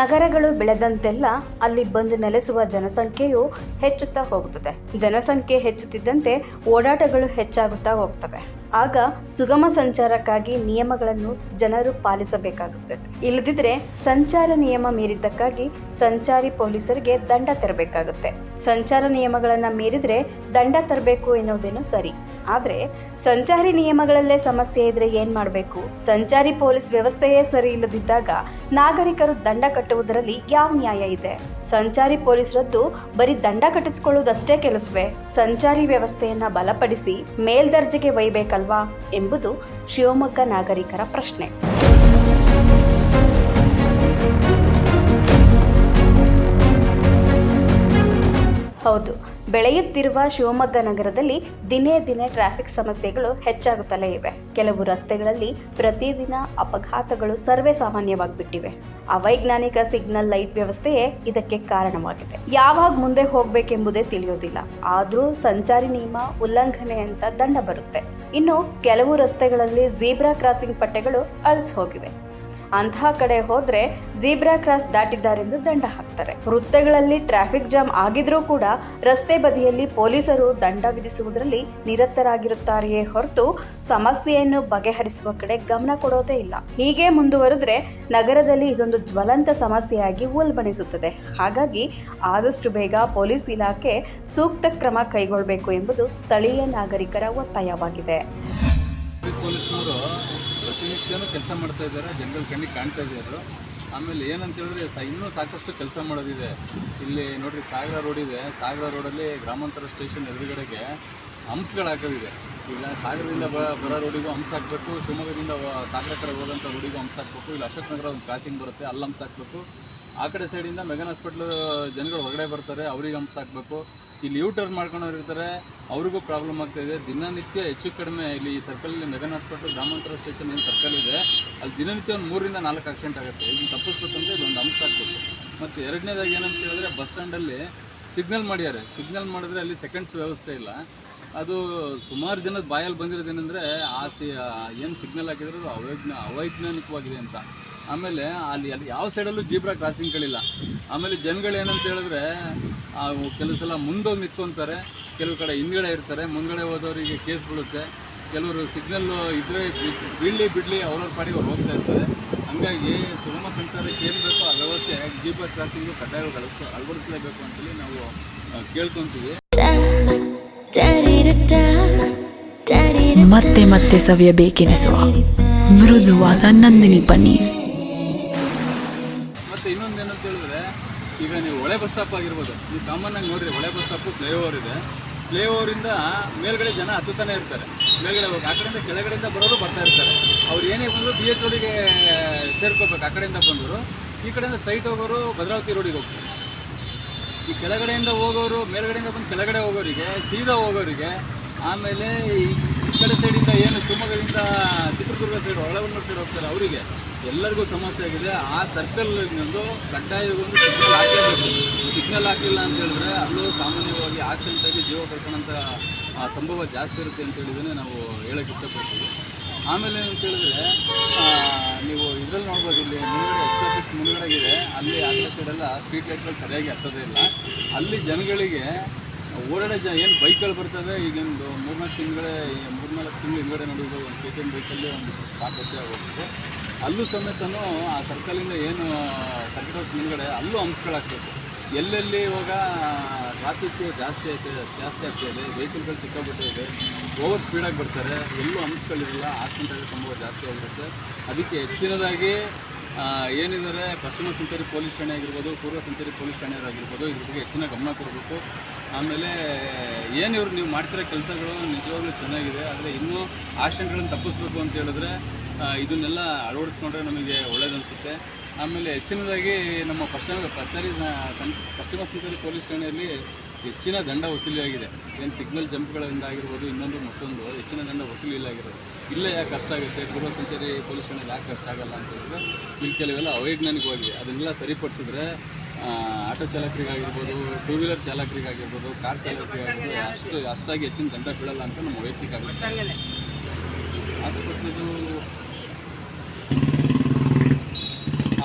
ನಗರಗಳು ಬೆಳೆದಂತೆಲ್ಲ ಅಲ್ಲಿ ಬಂದು ನೆಲೆಸುವ ಜನಸಂಖ್ಯೆಯು ಹೆಚ್ಚುತ್ತಾ ಹೋಗುತ್ತದೆ. ಜನಸಂಖ್ಯೆ ಹೆಚ್ಚುತ್ತಿದ್ದಂತೆ ಓಡಾಟಗಳು ಹೆಚ್ಚಾಗುತ್ತಾ ಹೋಗ್ತವೆ. ಆಗ ಸುಗಮ ಸಂಚಾರಕ್ಕಾಗಿ ನಿಯಮಗಳನ್ನು ಜನರು ಪಾಲಿಸಬೇಕಾಗುತ್ತದೆ ಇಲ್ಲದಿದ್ರೆ ಸಂಚಾರ ನಿಯಮ ಮೀರಿದ್ದಕ್ಕಾಗಿ ಸಂಚಾರಿ ಪೊಲೀಸರಿಗೆ ದಂಡ ತೆರಬೇಕಾಗುತ್ತೆ. ಸಂಚಾರ ನಿಯಮಗಳನ್ನ ಮೀರಿದ್ರೆ ದಂಡ ತರಬೇಕು ಎನ್ನುವುದೇನು ಸರಿ. ಆದ್ರೆ ಸಂಚಾರಿ ನಿಯಮಗಳಲ್ಲೇ ಸಮಸ್ಯೆ ಇದ್ರೆ ಏನ್ ಮಾಡಬೇಕು? ಸಂಚಾರಿ ಪೊಲೀಸ್ ವ್ಯವಸ್ಥೆಯೇ ಸರಿ ಇಲ್ಲದಿದ್ದಾಗ ನಾಗರಿಕರು ದಂಡ ಕಟ್ಟುವುದರಲ್ಲಿ ಯಾವ ನ್ಯಾಯ ಇದೆ? ಸಂಚಾರಿ ಪೊಲೀಸರದ್ದು ಬರೀ ದಂಡ ಕಟ್ಟಿಸಿಕೊಳ್ಳುವುದಷ್ಟೇ ಕೆಲಸವೇ? ಸಂಚಾರಿ ವ್ಯವಸ್ಥೆಯನ್ನ ಬಲಪಡಿಸಿ ಮೇಲ್ದರ್ಜೆಗೆ ಒಯ್ಯಬೇಕಲ್ವಾ ಎಂಬುದು ಶಿವಮೊಗ್ಗ ನಾಗರಿಕರ ಪ್ರಶ್ನೆ. ಹೌದು. ಬೆಳೆಯುತ್ತಿರುವ ಶಿವಮೊಗ್ಗ ನಗರದಲ್ಲಿ ದಿನೇ ದಿನೇ ಟ್ರಾಫಿಕ್ ಸಮಸ್ಯೆಗಳು ಹೆಚ್ಚಾಗುತ್ತಲೇ ಇವೆ. ಕೆಲವು ರಸ್ತೆಗಳಲ್ಲಿ ಪ್ರತಿದಿನ ಅಪಘಾತಗಳು ಸರ್ವೇ ಸಾಮಾನ್ಯವಾಗಿಬಿಟ್ಟಿವೆ. ಅವೈಜ್ಞಾನಿಕ ಸಿಗ್ನಲ್ ಲೈಟ್ ವ್ಯವಸ್ಥೆಯೇ ಇದಕ್ಕೆ ಕಾರಣವಾಗಿದೆ. ಯಾವಾಗ ಮುಂದೆ ಹೋಗಬೇಕೆಂಬುದೇ ತಿಳಿಯೋದಿಲ್ಲ. ಆದರೂ ಸಂಚಾರಿ ನಿಯಮ ಉಲ್ಲಂಘನೆ ಅಂತ ದಂಡ ಬರುತ್ತೆ. ಇನ್ನು ಕೆಲವು ರಸ್ತೆಗಳಲ್ಲಿ ಜೀಬ್ರಾ ಕ್ರಾಸಿಂಗ್ ಪಟ್ಟೆಗಳು ಅಳಿಸಿ ಹೋಗಿವೆ. ಅಂತಹ ಕಡೆ ಹೋದ್ರೆ ಜೀಬ್ರಾ ಕ್ರಾಸ್ ದಾಟಿದ್ದಾರೆಂದು ದಂಡ ಹಾಕ್ತಾರೆ. ವೃತ್ತಗಳಲ್ಲಿ ಟ್ರಾಫಿಕ್ ಜಾಮ್ ಆಗಿದ್ರೂ ಕೂಡ ರಸ್ತೆ ಬದಿಯಲ್ಲಿ ಪೊಲೀಸರು ದಂಡ ವಿಧಿಸುವುದರಲ್ಲಿ ನಿರತರಾಗಿರುತ್ತಾರೆಯೇ ಹೊರತು ಸಮಸ್ಯೆಯನ್ನು ಬಗೆಹರಿಸುವ ಕಡೆ ಗಮನ ಕೊಡೋದೇ ಇಲ್ಲ. ಹೀಗೆ ಮುಂದುವರೆದ್ರೆ ನಗರದಲ್ಲಿ ಇದೊಂದು ಜ್ವಲಂತ ಸಮಸ್ಯೆಯಾಗಿ ಉಲ್ಬಣಿಸುತ್ತದೆ. ಹಾಗಾಗಿ ಆದಷ್ಟು ಬೇಗ ಪೊಲೀಸ್ ಇಲಾಖೆ ಸೂಕ್ತ ಕ್ರಮ ಕೈಗೊಳ್ಳಬೇಕು ಎಂಬುದು ಸ್ಥಳೀಯ ನಾಗರಿಕರ ಒತ್ತಾಯವಾಗಿದೆ. ಪ್ರತಿನಿತ್ಯನೂ ಕೆಲಸ ಮಾಡ್ತಾ ಇದ್ದಾರೆ ಜನಗಳ ಕಣ್ಣಿಗೆ ಕಾಣ್ತಾ ಇದ್ದಾರೆ ಆಮೇಲೆ ಏನಂತ ಹೇಳಿದ್ರೆ, ಸ ಇನ್ನೂ ಸಾಕಷ್ಟು ಕೆಲಸ ಮಾಡೋದಿದೆ. ಇಲ್ಲಿ ನೋಡಿರಿ, ಸಾಗರ ರೋಡ್ ಇದೆ. ಸಾಗರ ರೋಡಲ್ಲಿ ಗ್ರಾಮಾಂತರ ಸ್ಟೇಷನ್ ಎದುರುಗಡೆಗೆ ಹಂಪ್ಸ್ಗಳು ಹಾಕೋದಿದೆ. ಈಗ ಸಾಗರದಿಂದ ಬ, ಬರೋ ರೋಡಿಗೂ ಹಂಸ ಹಾಕಬೇಕು, ಶಿವಮೊಗ್ಗದಿಂದ ಸಾಗರ ಕಡೆ ಹೋದಂಥ ರೋಡಿಗೂ ಹಂಸ ಹಾಕಬೇಕು, ಇಲ್ಲಿ ಅಶೋಕ್ ನಗರ ಒಂದು ಕ್ರಾಸಿಂಗ್ ಬರುತ್ತೆ, ಅಲ್ಲಿ ಹಂಸ ಹಾಕಬೇಕು. ಆ ಕಡೆ ಸೈಡಿಂದ ಮೆಗನ್ ಹಾಸ್ಪಿಟ್ಲ್ ಜನಗಳು ಹೊರಗಡೆ ಬರ್ತಾರೆ, ಅವ್ರಿಗೆ ಹಂಪ್ಸ್ ಹಾಕಬೇಕು. ಇಲ್ಲಿ ಯೂ ಟರ್ನ್ ಮಾಡ್ಕೊಂಡು ಇರ್ತಾರೆ, ಅವ್ರಿಗೂ ಪ್ರಾಬ್ಲಮ್ ಆಗ್ತಾಯಿದೆ ದಿನನಿತ್ಯ ಹೆಚ್ಚು ಕಡಿಮೆ ಇಲ್ಲಿ ಈ ಸರ್ಕಲಲ್ಲಿ ಮೆಗನ್ ಹಾಸ್ಪಿಟ್ಲ್ ಗ್ರಾಮಾಂತರ ಸ್ಟೇಷನ್ ಏನು ಸರ್ಕಲ್ ಇದೆ. ಅಲ್ಲಿ ದಿನನಿತ್ಯ ಒಂದು ಮೂರರಿಂದ ನಾಲ್ಕು ಆಕ್ಸಿಡೆಂಟ್ ಆಗುತ್ತೆ. ಇದನ್ನು ತಪ್ಪಿಸ್ಬೇಕಂದ್ರೆ ಇದೊಂದು ಹಂಪ್ಸ್ ಹಾಕ್ಬೇಕು. ಮತ್ತು ಎರಡನೇದಾಗಿ ಏನಂತ ಹೇಳಿದ್ರೆ ಬಸ್ ಸ್ಟ್ಯಾಂಡಲ್ಲಿ ಸಿಗ್ನಲ್ ಮಾಡ್ಯಾರೆ. ಸಿಗ್ನಲ್ ಮಾಡಿದ್ರೆ ಅಲ್ಲಿ ಸೆಕೆಂಡ್ಸ್ ವ್ಯವಸ್ಥೆ ಇಲ್ಲ. ಅದು ಸುಮಾರು ಜನದ ಬಾಯಲ್ಲಿ ಬಂದಿರೋದೇನೆಂದರೆ ಆ ಸಿ ಏನು ಸಿಗ್ನಲ್ ಹಾಕಿದ್ರೆ ಅದು ಅವೈಜ್ಞ ಅವೈಜ್ಞಾನಿಕವಾಗಿದೆ ಅಂತ. ಆಮೇಲೆ ಅಲ್ಲಿ ಅಲ್ಲಿ ಯಾವ ಸೈಡಲ್ಲೂ ಜೀಬ್ರಾ ಕ್ರಾಸಿಂಗ್ಗಳಿಲ್ಲ ಆಮೇಲೆ ಜನಗಳು ಏನಂತ ಹೇಳಿದ್ರೆ ಕೆಲವು ಸಲ ಮುಂದೆ ನಿಂತ್ಕೊತಾರೆ, ಕೆಲವು ಕಡೆ ಹಿಂದ್ಗಡೆ ಇರ್ತಾರೆ, ಮುಂದ್ಗಡೆ ಹೋದವರಿಗೆ ಕೇಸ್ ಬೀಳುತ್ತೆ. ಕೆಲವರು ಸಿಗ್ನಲ್ಲು ಇದ್ರೆ ಬೀಳಲಿ ಬಿಡಲಿ ಅವ್ರವ್ರ ಪಾಡಿಗೆ ಅವ್ರು ಹೋಗ್ತಾ ಇರ್ತಾರೆ. ಹಂಗಾಗಿ ಸುಗಮ ಸಂಚಾರಕ್ಕೆ ಏನು ಬೇಕೋ ಆ ವ್ಯವಸ್ಥೆ, ಜೀಬ್ರಾ ಕ್ರಾಸಿಂಗು ಕಡ್ಡಾಯವಾಗಿ ಅಳವಡಿಸ್ ಅಳವಡಿಸಲೇಬೇಕು ಅಂತೇಳಿ ನಾವು ಕೇಳ್ಕೊಂತೀವಿ. ಮತ್ತೆ ಮತ್ತೆ ಸವಿಯಬೇಕೆನಿಸುವ ಮೃದುವಾದ ನಂದಿನಿ ಪನ್ನೀರ್. ಒಳೆ ಬಸ್ ಸ್ಟಾಪ್ ಆಗಿರ್ಬೋದು. ನೀವು ಕಾಮನ್ ಆಗಿ ನೋಡ್ರಿ ಹೊಳೆ ಬಸ್ ಸ್ಟಾಪು ಫ್ಲೈಓವರ್ ಇದೆ. ಫ್ಲೈಓವರಿಂದ ಮೇಲ್ಗಡೆ ಜನ ಹತ್ತುತ್ತಾನೆ ಇರ್ತಾರೆ. ಮೇಲ್ಗಡೆ ಹೋಗಿ ಆ ಕಡೆಯಿಂದ ಕೆಳಗಡೆಯಿಂದ ಬರೋರು ಬರ್ತಾ ಇರ್ತಾರೆ. ಅವ್ರು ಏನೇ ಬಂದರೂ ಬಿ ಎಚ್ ರೋಡಿಗೆ ಸೇರ್ಕೋಬೇಕು. ಆ ಕಡೆಯಿಂದ ಬಂದರು. ಈ ಕಡೆಯಿಂದ ಸೈಟ್ ಹೋಗೋರು ಭದ್ರಾವತಿ ರೋಡಿಗೆ ಹೋಗ್ತಾರೆ. ಈ ಕೆಳಗಡೆಯಿಂದ ಹೋಗೋರು, ಮೇಲ್ಗಡೆಯಿಂದ ಬಂದು ಕೆಳಗಡೆ ಹೋಗೋರಿಗೆ, ಸೀದಾ ಹೋಗೋರಿಗೆ, ಆಮೇಲೆ ಈ ಈ ಕಡೆ ಸೈಡಿಂದ ಏನು ಶಿವಮೊಗ್ಗದಿಂದ ಚಿತ್ರದುರ್ಗ ಸೈಡ್ ಒಳಗೊಂಡು ಸೈಡ್ ಹೋಗ್ತಾರೆ ಅವರಿಗೆ. ಎಲ್ಲರಿಗೂ ಸಮಸ್ಯೆ ಆಗಿದೆ. ಆ ಸರ್ಕಲ್ ಒಂದು ಕಡ್ಡಾಯಗೊಂದು ಸಿಗ್ನಲ್ ಹಾಕಲೇಬೇಕು. ಸಿಗ್ನಲ್ ಹಾಕಲಿಲ್ಲ ಅಂತ ಹೇಳಿದ್ರೆ ಅಲ್ಲೂ ಸಾಮಾನ್ಯವಾಗಿ ಆಕ್ಸಿಡೆಂಟ್ ಆಗಿ ಜೀವ ಆ, ಸಂಭವ ಜಾಸ್ತಿ ಇರುತ್ತೆ ಅಂತ ಹೇಳಿದ್ರೆ ನಾವು ಹೇಳಕ್ಕೆ ಇಷ್ಟಪಡ್ತೀವಿ. ಆಮೇಲೆ ಅಂತೇಳಿದ್ರೆ ಹೇಳಿದ್ರೆ ನೀವು ಇದ್ರಲ್ಲಿ ನೋಡ್ಬೋದು ಇಲ್ಲಿ ಮುಂದ್ಗಡೆ ಎಕ್ಸ್ಪ್ರೆಸ್ ಇದೆ ಅಲ್ಲಿ ಆ ಕಡೆಲ್ಲ ಸ್ಟ್ರೀಟ್ ಲೈಟ್ಗಳು ಸರಿಯಾಗಿ ಹತ್ತೋದೇ ಇಲ್ಲ. ಅಲ್ಲಿ ಜನಗಳಿಗೆ ಓಡಾಡೋ ಜ ಏನು ಬೈಕ್ಗಳು ಬರ್ತವೆ ಈಗೊಂದು ಮೂರ್ನಾಲ್ಕು ತಿಂಗಳೇ ಮೂರ್ನಾಲ್ಕು ತಿಂಗಳು ಹಿಂದ್ಗಡೆ ನೋಡಿದ್ರು ಒಂದು ಕೆ ಟಿ ಎಂ ಬೈಕಲ್ಲಿ ಒಂದು ಸ್ಟಾಪ್ ಹತ್ತೆ ಹೋಗ್ತದೆ ಅಲ್ಲೂ ಸಮೇತನೂ ಆ ಸರ್ಕಲಿಂದ ಏನು ಸರ್ಕಿಟ್ ಹೌಸ್ ಮುಂದ್ಗಡೆ ಅಲ್ಲೂ ಅಂಶಗಳಾಗ್ತದೆ ಎಲ್ಲೆಲ್ಲಿ ಇವಾಗ ಟ್ರಾಫಿಕ್ ಜಾಸ್ತಿ ಆಯ್ತದೆ, ಜಾಸ್ತಿ ಆಗ್ತಾಯಿದೆ ವೆಹಿಕಲ್ಗಳು ಸಿಕ್ಕಾಬಿಟ್ಟಿದೆ ಓವರ್ ಸ್ಪೀಡಾಗಿ ಬರ್ತಾರೆ, ಎಲ್ಲೂ ಹಂಪ್ಸ್ಗಳಿರಲ್ಲ ಆಕ್ಸಿಡೆಂಟ್ ಸಂಭವ ಜಾಸ್ತಿ ಆಗಿರುತ್ತೆ. ಅದಕ್ಕೆ ಹೆಚ್ಚಿನದಾಗಿ ಏನಿದ್ದಾರೆ? ಪಶ್ಚಿಮ ಸಂಚಾರಿ ಪೊಲೀಸ್ ಠಾಣೆ ಆಗಿರ್ಬೋದು, ಪೂರ್ವ ಸಂಚಾರಿ ಪೊಲೀಸ್ ಠಾಣೆಯವರಾಗಿರ್ಬೋದು, ಇದ್ರ ಬಗ್ಗೆ ಹೆಚ್ಚಿನ ಗಮನ ಕೊಡಬೇಕು. ಆಮೇಲೆ, ಏನು ಇವ್ರು ನೀವು ಮಾಡ್ತಿರೋ ಕೆಲಸಗಳು ನಿಜವಾಗ್ಲೂ ಚೆನ್ನಾಗಿದೆ, ಆದರೆ ಇನ್ನೂ ಆಕ್ಸಿಡೆಂಟ್ಗಳನ್ನು ತಪ್ಪಿಸ್ಬೇಕು ಅಂತ ಹೇಳಿದ್ರೆ ಇದನ್ನೆಲ್ಲ ಅಳವಡಿಸ್ಕೊಂಡ್ರೆ ನಮಗೆ ಒಳ್ಳೇದನ್ಸುತ್ತೆ. ಆಮೇಲೆ ಹೆಚ್ಚಿನದಾಗಿ ನಮ್ಮ ಪಶ್ಚಿಮ ಪಶ್ಚಿಮ ಸಂಚಾರಿ ಪೊಲೀಸ್ ಠಾಣೆಯಲ್ಲಿ ಹೆಚ್ಚಿನ ದಂಡ ವಸೂಲಿಯಾಗಿದೆ. ಏನು ಸಿಗ್ನಲ್ ಜಂಪ್ಗಳಿಂದ ಆಗಿರ್ಬೋದು ಇನ್ನೊಂದು ಮತ್ತೊಂದು ಹೆಚ್ಚಿನ ದಂಡ ವಸೂಲಿ ಇಲ್ಲ ಆಗಿರೋದು ಇಲ್ಲೇ ಯಾಕೆ ಕಷ್ಟ ಆಗುತ್ತೆ? ಪೂರ್ವ ಸಂಚಾರಿ ಪೊಲೀಸ್ ಠಾಣೆಯಲ್ಲಿ ಯಾಕೆ ಕಷ್ಟ ಆಗಲ್ಲ ಅಂತ ಹೇಳಿದ್ರೆ, ಇಲ್ಲಿ ಕೆಲವೆಲ್ಲ ಅವೈಜ್ಞಾನಿಕವಾಗಿದೆ ಅದನ್ನೆಲ್ಲ ಸರಿಪಡಿಸಿದ್ರೆ ಆಟೋ ಚಾಲಕರಿಗಾಗಿರ್ಬೋದು ಟೂ ವೀಲರ್ ಚಾಲಕರಿಗಾಗಿರ್ಬೋದು ಕಾರ್ ಚಾಲಕರಿಗಾಗಿರ್ಬೋದು, ಅಷ್ಟು, ಅಷ್ಟಾಗಿ ಹೆಚ್ಚಿನ ದಂಡ ಬೀಳಲ್ಲ ಅಂತ ನಮ್ಮ ವೈಯಕ್ತಿಕ ಆಸ್ಪತ್ರೆದು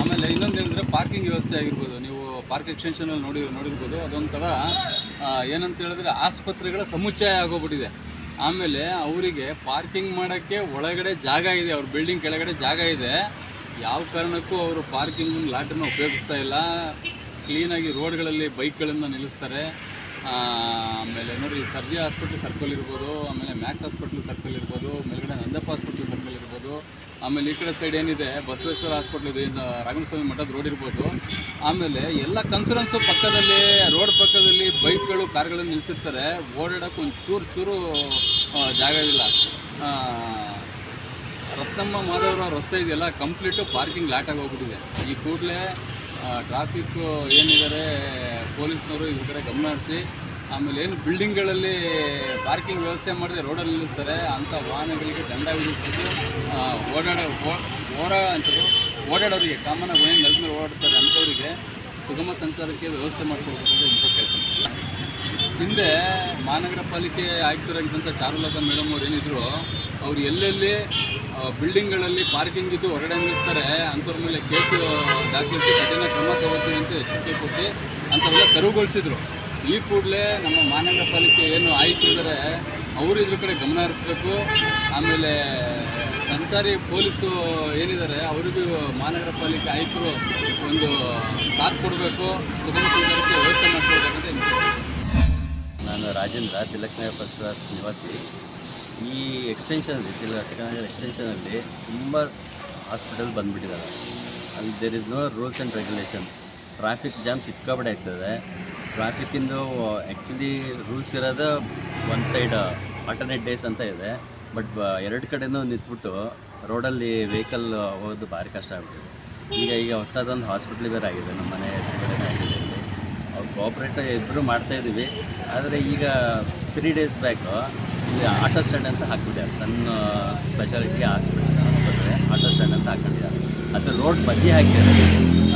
ಆಮೇಲೆ ಇನ್ನೊಂದು ಏನಂದರೆ ಪಾರ್ಕಿಂಗ್ ವ್ಯವಸ್ಥೆ ಆಗಿರ್ಬೋದು. ನೀವು ಪಾರ್ಕ್ ಎಕ್ಸ್ಟೆನ್ಷನಲ್ಲಿ ನೋಡಿ ನೋಡಿರ್ಬೋದು. ಅದೊಂಥರ ಏನಂತ ಹೇಳಿದ್ರೆ ಆಸ್ಪತ್ರೆಗಳ ಸಮುಚ್ಚಯ ಆಗೋಗ್ಬಿಟ್ಟಿದೆ. ಆಮೇಲೆ ಅವರಿಗೆ ಪಾರ್ಕಿಂಗ್ ಮಾಡೋಕ್ಕೆ ಒಳಗಡೆ ಜಾಗ ಇದೆ, ಅವ್ರ ಬಿಲ್ಡಿಂಗ್ ಕೆಳಗಡೆ ಜಾಗ ಇದೆ. ಯಾವ ಕಾರಣಕ್ಕೂ ಅವರು ಪಾರ್ಕಿಂಗ್ ಲಾಟನ್ನು ಉಪಯೋಗಿಸ್ತಾ ಇಲ್ಲ. ಕ್ಲೀನಾಗಿ ರೋಡ್ಗಳಲ್ಲಿ ಬೈಕ್ಗಳನ್ನು ನಿಲ್ಲಿಸ್ತಾರೆ. ಆಮೇಲೆ ನೋಡಿ ಸರ್ಜಿ ಹಾಸ್ಪಿಟ್ಲ್ ಸರ್ಕಲ್ ಇರ್ಬೋದು, ಆಮೇಲೆ ಮ್ಯಾಕ್ಸ್ ಹಾಸ್ಪಿಟ್ಲ್ ಸರ್ಕಲ್ ಇರ್ಬೋದು, ಮೇಲ್ಗಡೆ ನಂದಪ್ಪ ಹಾಸ್ಪಿಟ್ಲ್ ಸರ್ಕಲ್ ಇರ್ಬೋದು, ಆಮೇಲೆ ಈ ಕಡೆ ಸೈಡ್ ಏನಿದೆ, ಬಸವೇಶ್ವರ ಹಾಸ್ಪಿಟ್ಲ್ ಇದೆ ರಾಘವಸ್ವಾಮಿ ಮಠದ ರೋಡ್ ಇರ್ಬೋದು. ಆಮೇಲೆ ಎಲ್ಲ ಕನ್ಸೂರೆನ್ಸು ಪಕ್ಕದಲ್ಲಿ ರೋಡ್ ಪಕ್ಕದಲ್ಲಿ ಬೈಕ್ಗಳು, ಕಾರ್ಗಳನ್ನು ನಿಲ್ಲಿಸಿರ್ತಾರೆ ಓಡಾಡೋಕೆ ಒಂದು ಚೂರು ಚೂರು ಜಾಗ ಇಲ್ಲ ರತ್ನಮ್ಮ ಮಾಧವರ ರಸ್ತೆ ಇದೆಯಲ್ಲ ಕಂಪ್ಲೀಟು ಪಾರ್ಕಿಂಗ್ ಲ್ಯಾಟಾಗಿ ಹೋಗ್ಬಿಟ್ಟಿದೆ. ಈ ಕೂಡಲೇ ಟ್ರಾಫಿಕ್ ಏನಿದ್ದಾರೆ ಪೊಲೀಸ್ನವರು ಇದ್ರ ಕಡೆ ಗಮನ ಹರಿಸಿ ಆಮೇಲೆ ಏನು ಬಿಲ್ಡಿಂಗ್ಗಳಲ್ಲಿ ಪಾರ್ಕಿಂಗ್ ವ್ಯವಸ್ಥೆ ಮಾಡದೆ ರೋಡಲ್ಲಿ ನಿಲ್ಲಿಸ್ತಾರೆ ಅಂಥ ವಾಹನಗಳಿಗೆ ದಂಡ ವಿಧಿಸ್ಬಿಟ್ಟು ಓಡಾಡೋ, ಓ- ಓಡಾ ಅಂತರು ಓಡಾಡೋರಿಗೆ, ಕಾಮನ್ ಏನು ನೆಲದ ಮೇಲೆ ಓಡಾಡ್ತಾರೆ ಅಂಥವರಿಗೆ ಸುಗಮ ಸಂಚಾರಕ್ಕೆ ವ್ಯವಸ್ಥೆ ಮಾಡಿಕೊಡ್ಬೇಕು ಅಂತ ಇಂಥ ಕೇಳ್ತೀನಿ ಹಿಂದೆ ಮಹಾನಗರ ಪಾಲಿಕೆ ಆಯುಕ್ತರಾಗಿದ್ದಂಥ ಚಾರುಲತಾ ಮೇಡಮ್ ಅವ್ರು ಏನಿದ್ರು, ಅವ್ರು ಎಲ್ಲೆಲ್ಲಿ ಬಿಲ್ಡಿಂಗ್ಗಳಲ್ಲಿ ಪಾರ್ಕಿಂಗ್ ಇದ್ದು ಹೊರಗಡೆ ನಿಲ್ಲಿಸ್ತಾರೆ, ಅಂಥವ್ರ ಮೇಲೆ ಕೇಸು ದಾಖಲಿಸಿ ಕಠಿಣ ಕ್ರಮ ತಗೋತೀವಿ ಅಂತ ಎಚ್ಚರಿಕೆ ಕೊಟ್ಟು ಅಂಥವೆಲ್ಲ ತೆರವುಗೊಳಿಸಿದ್ರು. ಈ ಕೂಡಲೇ ನಮ್ಮ ಮಹಾನಗರ ಪಾಲಿಕೆ ಏನು ಆಯುಕ್ತರಿದ್ದಾರೆ ಅವರು ಇದ್ರ ಕಡೆ ಗಮನ ಹರಿಸ್ಬೇಕು. ಆಮೇಲೆ ಸಂಚಾರಿ ಪೊಲೀಸು ಏನಿದ್ದಾರೆ, ಅವರಿಗೂ ಮಹಾನಗರ ಪಾಲಿಕೆ ಆಯಿತು ಒಂದು ಸಾಥ್ ಕೊಡಬೇಕು. ಸುಗಮ ಸಂಚಾರಕ್ಕೆ ವ್ಯವಸ್ಥೆ ಮಾಡಿಕೊಡ್ಬೇಕಂತ. ನಾನು ರಾಜೇಂದ್ರ, ತಿಲಕ್ನಗರ ಫಸ್ಟ್ ಕ್ಲಾಸ್ ನಿವಾಸಿ. ಈ ಎಕ್ಸ್ಟೆನ್ಷನಲ್ಲಿ ತಿಲಕ್ನಗರ ಎಕ್ಸ್ಟೆನ್ಷನ್ ಎಕ್ಸ್ಟೆನ್ಷನಲ್ಲಿ ತುಂಬ ಹಾಸ್ಪಿಟಲ್ ಬಂದುಬಿಟ್ಟಿದ್ದಾರೆ ಅಲ್ಲಿ there is no rules and regulation traffic jam ಸಿಕ್ಕಾಪಟ್ಟೆ ಆಗ್ತದೆ. ಟ್ರಾಫಿಕ್ಕಿಂದು ಆ್ಯಕ್ಚುಲಿ ರೂಲ್ಸ್ ಇರೋದು ಒನ್ ಸೈಡ್ ಆಲ್ಟರ್ನೇಟ್ ಡೇಸ್ ಅಂತ ಇದೆ. ಬಟ್ ಎರಡು ಕಡೆನೂ ನಿಂತ್ಬಿಟ್ಟು ರೋಡಲ್ಲಿ ವೆಹಿಕಲ್ ಹೋಗೋದು ಭಾರಿ ಕಷ್ಟ ಆಗ್ಬಿಟ್ಟಿದೆ. ಈಗ ಈಗ ಹೊಸದೊಂದು ಹಾಸ್ಪಿಟ್ಲ್ ಬೇರೆ ಆಗಿದೆ. ನಮ್ಮ ಮನೆ ಕಡೆನೇ ಆಗಿದೆ ಅವ್ರು ಕೋಆಪ್ರೇಟ್ ಇಬ್ಬರು ಮಾಡ್ತಾ ಇದ್ದೀವಿ. ಆದರೆ ಈಗ ತ್ರೀ ಡೇಸ್ ಬ್ಯಾಕು ಇಲ್ಲಿ ಆಟೋ ಸ್ಟ್ಯಾಂಡ್ ಅಂತ ಹಾಕ್ಬಿಟ್ಟಿದ್ದಾರೆ ಸಣ್ಣ ಸ್ಪೆಷಾಲಿಟಿ ಹಾಸ್ಪಿಟಲ್ ಆಸ್ಪತ್ರೆ. ಆಟೋ ಸ್ಟ್ಯಾಂಡ್ ಅಂತ ಹಾಕೊಂಡಿದ್ದಾರೆ ಅದು ರೋಡ್ ಬದಿ ಹಾಕಿದ್ದಾರೆ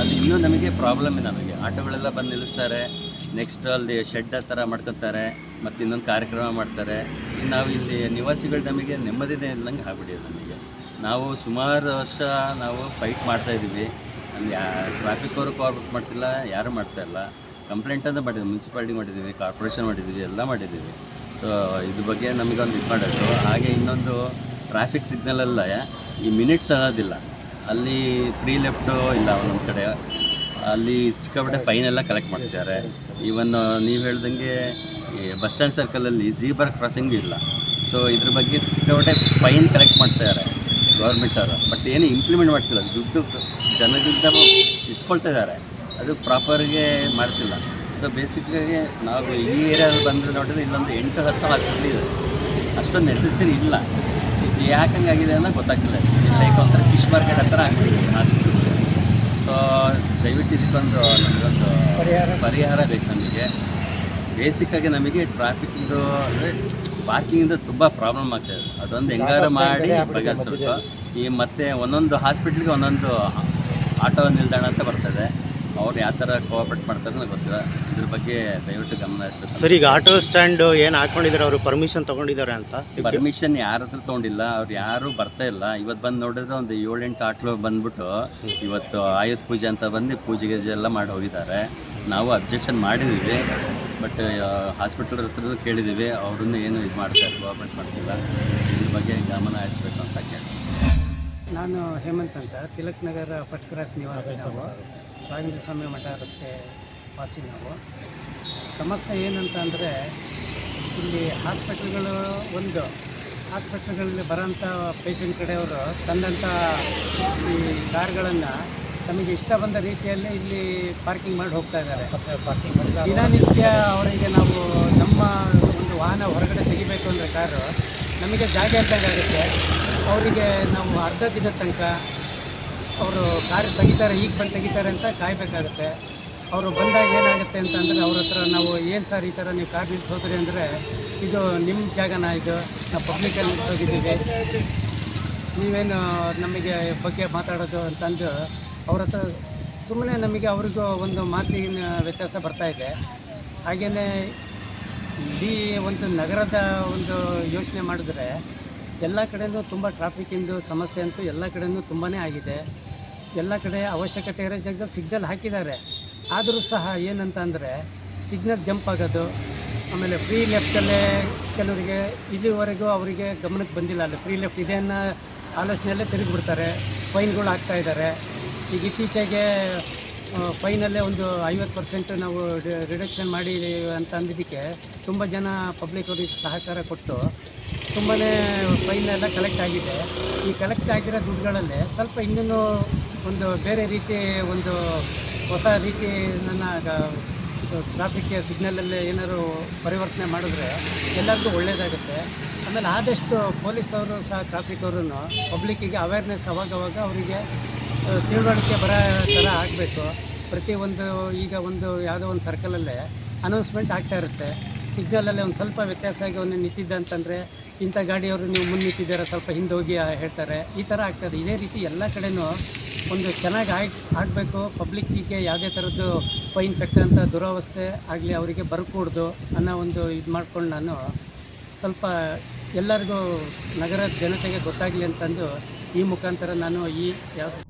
ಅದು ಇನ್ನೂ ನಮಗೆ ಪ್ರಾಬ್ಲಮ್ ನಮಗೆ. ಆಟೋಗಳೆಲ್ಲ ಬಂದು ನಿಲ್ಲಿಸ್ತಾರೆ. ನೆಕ್ಸ್ಟ್ ಅಲ್ಲಿ ಶೆಡ್ ಆ ಥರ ಮಾಡ್ಕೊತಾರೆ, ಮತ್ತು ಇನ್ನೊಂದು ಕಾರ್ಯಕ್ರಮ ಮಾಡ್ತಾರೆ. ನಾವು ಇಲ್ಲಿ ನಿವಾಸಿಗಳು ನಮಗೆ ನೆಮ್ಮದಿನೇ ಇಲ್ಲಂಗೆ ಆಗ್ಬಿಟ್ಟಿದೆ ನಮಗೆ. ನಾವು ಸುಮಾರು ವರ್ಷ ನಾವು ಫೈಟ್ ಮಾಡ್ತಾ ಇದ್ದೀವಿ. ಅಲ್ಲಿ ಟ್ರಾಫಿಕ್ ಅವರು ಕಾರ್ಪೊರೇಟ್ ಮಾಡ್ತಿಲ್ಲ, ಯಾರು ಮಾಡ್ತಾ ಇಲ್ಲ. ಕಂಪ್ಲೇಂಟ್ ಅಂತ ಮಾಡಿದ್ವಿ ಮುನ್ಸಿಪಾಲ್ಟಿ ಮಾಡಿದ್ದೀವಿ ಕಾರ್ಪೊರೇಷನ್ ಮಾಡಿದ್ದೀವಿ ಎಲ್ಲ ಮಾಡಿದ್ದೀವಿ ಸೊ ಇದ್ರ ಬಗ್ಗೆ ನಮಗೊಂದು ಇದು ಮಾಡೋದು. ಹಾಗೆ ಇನ್ನೊಂದು ಟ್ರಾಫಿಕ್ ಸಿಗ್ನಲೆಲ್ಲ ಈ ಮಿನಿಟ್ಸ್ ಅನ್ನೋದಿಲ್ಲ. ಅಲ್ಲಿ ಫ್ರೀ ಲೆಫ್ಟು ಇಲ್ಲ ಒಂದೊಂದು ಕಡೆ. ಅಲ್ಲಿ ಸಿಕ್ಕಾಪಟ್ಟೆ ಫೈನ್ ಎಲ್ಲ ಕಲೆಕ್ಟ್ ಮಾಡ್ತಿದ್ದಾರೆ. ಈವನ್ ನೀವು ಹೇಳ್ದಂಗೆ ಬಸ್ ಸ್ಟ್ಯಾಂಡ್ ಸರ್ಕಲಲ್ಲಿ ಝೀಬರ್ ಕ್ರಾಸಿಂಗ್ ಇಲ್ಲ. ಸೊ ಇದ್ರ ಬಗ್ಗೆ ಸಿಕ್ಕಾಪಟ್ಟೆ ಫೈನ್ ಕಲೆಕ್ಟ್ ಮಾಡ್ತಿದ್ದಾರೆ ಗೌರ್ಮೆಂಟ್ ಅವರು. ಬಟ್ ಏನು ಇಂಪ್ಲಿಮೆಂಟ್ ಮಾಡ್ತಿಲ್ಲ. ದುಡ್ಡು ಜನದಿಂದ ಇಸ್ಕೊಳ್ತಾ ಇದ್ದಾರೆ. ಅದು ಪ್ರಾಪರ್ಗೆ ಮಾಡ್ತಿಲ್ಲ. ಸೊ ಬೇಸಿಕ್ಕಾಗಿ ನಾವು ಈ ಏರಿಯಾದಲ್ಲಿ ಬಂದರೆ ನೋಡಿದ್ರೆ ಇಲ್ಲೊಂದು ಎಂಟು ಹತ್ತು ಹಾಸ್ಪಿಟ್ಲ್ ಇದೆ. ಅಷ್ಟೊಂದು ನೆಸೆಸರಿ ಇಲ್ಲ. ಇದು ಯಾಕೆ ಹಂಗಾಗಿದೆ ಅನ್ನೋ ಗೊತ್ತಾಗ್ತಿಲ್ಲ. ಲೈಕ್ ಒಂಥರ ಫಿಶ್ ಮಾರ್ಕೆಟ್ ಹತ್ರ ಆಗ್ತಿದೆ. ಹಾಸ್ಪಿಟಲ್ ದಯವಿಟ್ಟು ಇದಕ್ಕೊಂದು ನಮಗೊಂದು ಪರಿಹಾರ? ಬೇಕು ನಮಗೆ. ಬೇಸಿಕ್ಕಾಗಿ ನಮಗೆ ಟ್ರಾಫಿಕ್ದು ಅಂದರೆ ಪಾರ್ಕಿಂಗಿಂದ ತುಂಬ ಪ್ರಾಬ್ಲಮ್ ಆಗ್ತದೆ ಅದೊಂದು ಹೆಂಗಾರ ಮಾಡಿ ಬಗೆಹರಿಸ್ಬೇಕು ಈ ಮತ್ತೆ ಒಂದೊಂದು ಹಾಸ್ಪಿಟ್ಲಿಗೆ ಒಂದೊಂದು ಆಟೋ ನಿಲ್ದಾಣ ಅಂತ ಬರ್ತದೆ. ಅವ್ರು ಯಾವ ಥರ ಕೋಆಪ್ರೇಟ್ ಮಾಡ್ತಾರೆ ನನಗೆ ಗೊತ್ತಿಲ್ಲ. ಇದ್ರ ಬಗ್ಗೆ ದಯವಿಟ್ಟು ಗಮನ ಹರಿಸ್ಬೇಕು. ಸರ್ ಈಗ ಆಟೋ ಸ್ಟ್ಯಾಂಡ್ ಏನು ಹಾಕೊಂಡಿದ್ದಾರೆ ಅವರು ಪರ್ಮಿಷನ್ ತೊಗೊಂಡಿದ್ದಾರೆ ಅಂತ? ಪರ್ಮಿಷನ್ ಯಾರ ಹತ್ರ ತೊಗೊಂಡಿಲ್ಲ ಅವ್ರು ಯಾರು ಬರ್ತಾ ಇಲ್ಲ. ಇವತ್ತು ಬಂದು ನೋಡಿದ್ರೆ ಒಂದು ಏಳೆಂಟು ಆಟ್ಲು ಬಂದ್ಬಿಟ್ಟು ಇವತ್ತು ಆಯುಧ ಪೂಜೆ ಅಂತ ಬಂದು ಪೂಜೆ ಗೀಜೆ ಎಲ್ಲ ಮಾಡಿ ಹೋಗಿದ್ದಾರೆ. ನಾವು ಅಬ್ಜೆಕ್ಷನ್ ಮಾಡಿದ್ದೀವಿ ಬಟ್ ಹಾಸ್ಪಿಟಲ್ ಹತ್ರ ಕೇಳಿದ್ದೀವಿ ಅವ್ರನ್ನ ಏನು ಇದು ಮಾಡ್ತಾರೆ ಗೌರ್ಮೆಂಟ್ ಮಾಡ್ತಿಲ್ಲ. ಇದ್ರ ಬಗ್ಗೆ ಗಮನ ಹರಿಸ್ಬೇಕು ಅಂತ ಕೇಳಿ ನಾನು ಹೇಮಂತ್ ಅಂತ. ತಿಲಕ್ ನಗರ ಫಸ್ಟ್ ಕ್ರಾಸ್ ನಿವಾಸಿ ನಾವು. ರಾಘವೇಂದ್ರ ಸ್ವಾಮಿ ಮಠ ರಸ್ತೆ ವಾಸಿ ನಾವು. ಸಮಸ್ಯೆ ಏನಂತ ಅಂದರೆ, ಇಲ್ಲಿ ಹಾಸ್ಪಿಟ್ಲ್ಗಳು ಒಂದು, ಹಾಸ್ಪಿಟ್ಲ್ಗಳಲ್ಲಿ ಬರೋಂಥ ಪೇಷಂಟ್ ಕಡೆಯವರು ತಂದಂಥ ಈ ಕಾರ್ಗಳನ್ನು ತಮಗೆ ಇಷ್ಟ ಬಂದ ರೀತಿಯಲ್ಲಿ ಇಲ್ಲಿ ಪಾರ್ಕಿಂಗ್ ಮಾಡಿ ಹೋಗ್ತಾ ಇದ್ದಾರೆ. ದಿನನಿತ್ಯ ಅವರಿಗೆ ನಾವು ನಮ್ಮ ಒಂದು ವಾಹನ ಹೊರಗಡೆ ತೆಗಿಬೇಕು ಅಂದರೆ ಕಾರು ನಮಗೆ ಜಾಗ ಇದ್ದಂಗಾಗುತ್ತೆ ಅವರಿಗೆ ನಾವು ಅರ್ಧ ದಿನದ ತನಕ ಅವರು ಕಾರ್ ತೆಗಿತಾರೆ, ಈಗ ಬಂದು ತೆಗಿತಾರೆ ಅಂತ ಕಾಯಬೇಕಾಗುತ್ತೆ. ಅವರು ಬಂದಾಗ ಏನಾಗುತ್ತೆ ಅಂತಂದರೆ ಅವ್ರ ಹತ್ರ ನಾವು ಏನು ಸರ್ ಈ ಥರ ನೀವು ಕಾರ್ ನಿಲ್ಲಿಸೋದ್ರಿ ಅಂದರೆ, ಇದು ನಿಮ್ಮ ಜಾಗನ ಇದು, ನಾವು ಪಬ್ಲಿಕಲ್ಲಿ ನಿಲ್ಲಿಸೋಗಿದ್ದೀವಿ ನೀವೇನು ನಮಗೆ ಬಗ್ಗೆ ಮಾತಾಡೋದು ಅಂತಂದು ಅವ್ರ ಹತ್ರ ಸುಮ್ಮನೆ ನಮಗೆ ಅವ್ರಿಗೂ ಒಂದು ಮಾತಿನ ವ್ಯತ್ಯಾಸ ಬರ್ತಾ ಇದೆ. ಹಾಗೆಯೇ ಇಡೀ ಒಂದು ನಗರದ ಒಂದು ಯೋಚನೆ ಮಾಡಿದ್ರೆ, ಎಲ್ಲ ಕಡೆಯೂ ತುಂಬ ಟ್ರಾಫಿಕ್ಕಿಂದು ಸಮಸ್ಯೆ ಅಂತೂ ಎಲ್ಲ ಕಡೆಯೂ ತುಂಬಾ ಆಗಿದೆ. ಎಲ್ಲ ಕಡೆ ಅವಶ್ಯಕತೆ ಇರೋ ಜಾಗದಲ್ಲಿ ಸಿಗ್ನಲ್ ಹಾಕಿದ್ದಾರೆ. ಆದರೂ ಸಹ ಏನಂತ ಅಂದರೆ ಸಿಗ್ನಲ್ ಜಂಪ್ ಆಗೋದು, ಆಮೇಲೆ ಫ್ರೀ ಲೆಫ್ಟಲ್ಲೇ ಕೆಲವರಿಗೆ ಇಲ್ಲಿವರೆಗೂ ಅವರಿಗೆ ಗಮನಕ್ಕೆ ಬಂದಿಲ್ಲ. ಅಲ್ಲಿ ಫ್ರೀ ಲೆಫ್ಟ್ ಇದೆ ಅನ್ನೋ ಆಲೋಚನೆಯಲ್ಲೇ ತಿರುಗಿಬಿಡ್ತಾರೆ. ಫೈನ್ಗಳು ಹಾಕ್ತಾ ಇದ್ದಾರೆ. ಈಗ ಇತ್ತೀಚೆಗೆ ಫೈನಲ್ಲೇ ಒಂದು ಐವತ್ತು ಪರ್ಸೆಂಟ್ ನಾವು ರಿಡಕ್ಷನ್ ಮಾಡಿ ಅಂತ ಅಂದಿದ್ದಕ್ಕೆ ತುಂಬ ಜನ ಪಬ್ಲಿಕ್ ಅವ್ರಿಗೆ ಸಹಕಾರ ಕೊಟ್ಟು ತುಂಬಾ ಫೈನ್ ಎಲ್ಲ ಕಲೆಕ್ಟ್ ಆಗಿದೆ. ಈ ಕಲೆಕ್ಟ್ ಆಗಿರೋ ದುಡ್ಡುಗಳಲ್ಲೇ ಸ್ವಲ್ಪ ಇನ್ನೂ ಒಂದು ಬೇರೆ ರೀತಿ ಒಂದು ಹೊಸ ರೀತಿ ನನ್ನ ಟ್ರಾಫಿಕ್ ಸಿಗ್ನಲಲ್ಲೇ ಏನಾದ್ರು ಪರಿವರ್ತನೆ ಮಾಡಿದ್ರೆ ಎಲ್ಲರಿಗೂ ಒಳ್ಳೆಯದಾಗುತ್ತೆ ಆಮೇಲೆ ಆದಷ್ಟು ಪೊಲೀಸವರು ಸಹ ಟ್ರಾಫಿಕ್ ಅವರು ಪಬ್ಲಿಕ್ಕಿಗೆ ಅವೇರ್ನೆಸ್ ಅವಾಗವಾಗ ಅವರಿಗೆ ತಿಳುವಳಿಕೆ ಬರೋ ಥರ ಆಗಬೇಕು. ಪ್ರತಿಯೊಂದು ಈಗ ಒಂದು ಯಾವುದೋ ಒಂದು ಸರ್ಕಲಲ್ಲೇ ಅನೌನ್ಸ್ಮೆಂಟ್ ಆಗ್ತಾ ಇರುತ್ತೆ. ಸಿಗ್ನಲಲ್ಲೇ ಒಂದು ಸ್ವಲ್ಪ ವ್ಯತ್ಯಾಸ ಆಗಿ ಅವನು ನಿಂತಿದ್ದ ಅಂತಂದರೆ ಇಂಥ ಗಾಡಿಯವರು ನೀವು ಮುಂದೆ ನಿಂತಿದ್ದೀರಾ, ಸ್ವಲ್ಪ ಹಿಂದೆ ಹೋಗಿ ಹೇಳ್ತಾರೆ. ಈ ಥರ ಆಗ್ತದೆ ಇದೇ. ರೀತಿ ಎಲ್ಲ ಕಡೆನೂ ಒಂದು ಚೆನ್ನಾಗಿ ಆಗಿ, ಆಗಬೇಕು. ಪಬ್ಲಿಕ್ಕಿಗೆ ಯಾವುದೇ ಥರದ್ದು ಫೈನ್ ಕಟ್ಟೋಂಥ ದುರವಸ್ಥೆ ಆಗಲಿ ಅವರಿಗೆ ಬರ್ಕೂಡ್ದು ಅನ್ನೋ ಒಂದು ಇದು ಮಾಡ್ಕೊಂಡು ನಾನು ಸ್ವಲ್ಪ ಎಲ್ಲರಿಗೂ ನಗರದ ಜನತೆಗೆ ಗೊತ್ತಾಗಲಿ ಅಂತಂದು ಈ ಮುಖಾಂತರ ನಾನು ಈ ಯಾವುದು